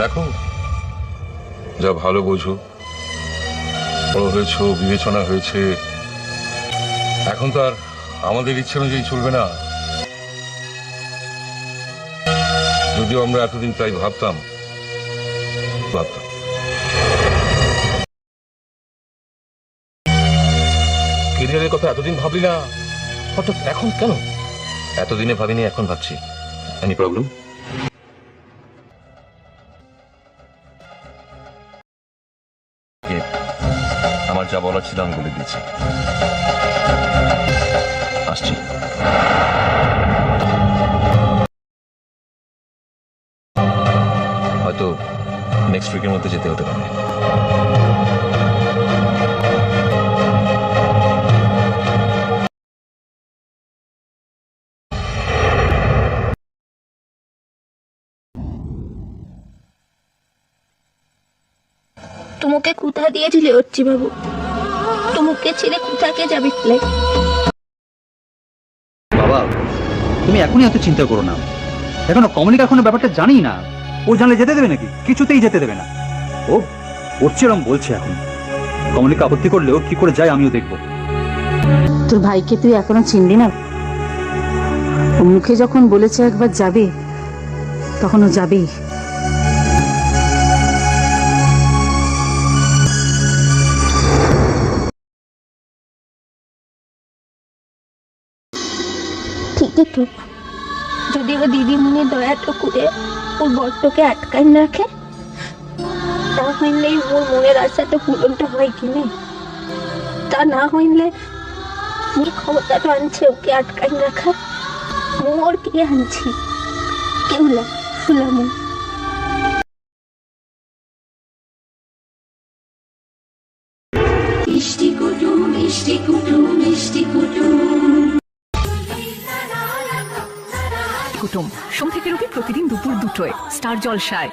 দেখো, যা ভালো বোঝো। বড় হয়েছ, বিবেচনা হয়েছে। এখন তো আর আমাদের ইচ্ছে অনুযায়ী চলবে না। যদিও আমরা এতদিন তাই ভাবতাম ভাবতাম। কেরিয়ারের কথা এতদিন ভাবলি না? হঠাৎ এখন কেন? এতদিনে ভাবিনি, এখন ভাবছি। এনি প্রবলেম আমার যা বলার ছিল আমি বলে দিয়েছি। আসছি। হয়তো নেক্সট উইকের মধ্যে যেতে হতে পারে। তোমাকে কোথা দিয়েছিলে হচ্ছি বাবু তোমাকে ছেড়ে কোথাকে যাবে ফ্লাই বাবা তুমি এখনই এত চিন্তা করো না। এখনও কমলিকা এখনও ব্যাপারটা জানি না। ও জানলে যেতে দেবে নাকি? কিছুতেই যেতে দেবে না। ও ওর চেরম বলছে এখন। কমলিকা আপত্তি করলেও কি করে যায় আমিও দেখব। তোর ভাইকে তুই এখনও চিনলি না? ও মুখে যখন বলেছে একবার যাবে তখন ও যাবেই। ঠিকই তো যদি ও দিদিমণি দয়াটা করে ওর বরটাকে আটকায় না রাখে তা হইলে ওর মনের আশাটা পূরণটা হয় কি না? তা না হইলে কি ক্ষমতাটা আনছে ওকে আটকায় রাখা মোর কে আনছি? কেউ না শুলামু কুটুম। সোম থেকে প্রতিদিন দুপুর দুটোয়। স্টার জলসায়।